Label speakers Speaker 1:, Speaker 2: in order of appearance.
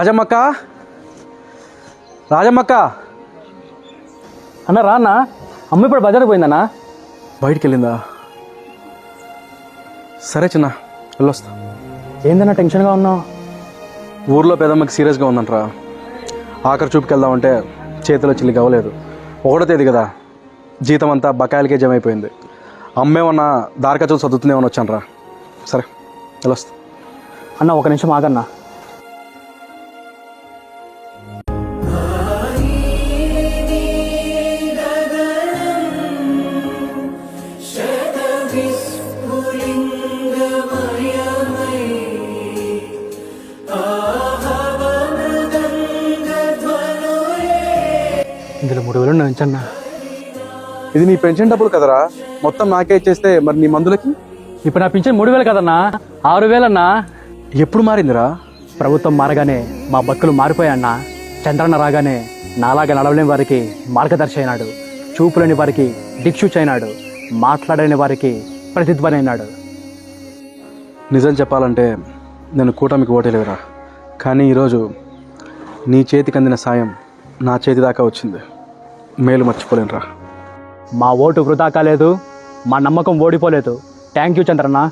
Speaker 1: రాజమ్మక్క? రాజమ్మక్క?
Speaker 2: అన్న రా అన్న అమ్మ ఇప్పుడు బజార్కి పోయిందన్నా?
Speaker 1: బయటికి వెళ్ళిందా సరే చిన్న వెళ్ళొస్తా.
Speaker 2: ఏందన్నా టెన్షన్గా ఉన్నావు?
Speaker 1: ఊర్లో పెదమ్మకి సీరియస్గా ఉందంట్రా. ఆఖరి చూపుకి వెళ్దామంటే చేతిలో చిల్లి అవ్వలేదు ఒకటో తేదీ కదా. జీతం అంతా బకాయిలకే జమ అయిపోయింది అమ్మేమన్నా దారికచ్చులు చదువుతుందేమని వచ్చాను రా సరే వెళ్ళొస్తా.
Speaker 2: అన్న ఒక నిమిషం ఆగన్నా. ఇందులో మూడు వేలు ఉంచన్నా
Speaker 1: ఇది నీ పెన్షన్ డబ్బులు కదరా? మొత్తం నాకే ఇచ్చేస్తే మరి నీ మందులకి?
Speaker 2: ఇప్పుడు నా పింఛన్ మూడు వేలు కదన్నా? ఆరు వేలన్నా?
Speaker 1: ఎప్పుడు మారిందిరా?
Speaker 2: ప్రభుత్వం మారగానే మా బతుకులు మారిపోయాయన్నా. చంద్రన్న రాగానే నాలాగా నడవలేని వారికి మార్గదర్శి అయినాడు. చూపులేని వారికి దిక్సూచి అయినాడు. మాట్లాడలేని వారికి ప్రతిధ్వని అయినాడు
Speaker 1: నిజం చెప్పాలంటే నేను కూటమికి ఓటేలేదురా. కానీ ఈరోజు నీ చేతికి అందిన సాయం నా చేతి దాకా వచ్చింది. మేలు మర్చిపోలేనురా.
Speaker 2: మా ఓటు వృధా కాలేదు మా నమ్మకం ఓడిపోలేదు. Thank you Chandranna.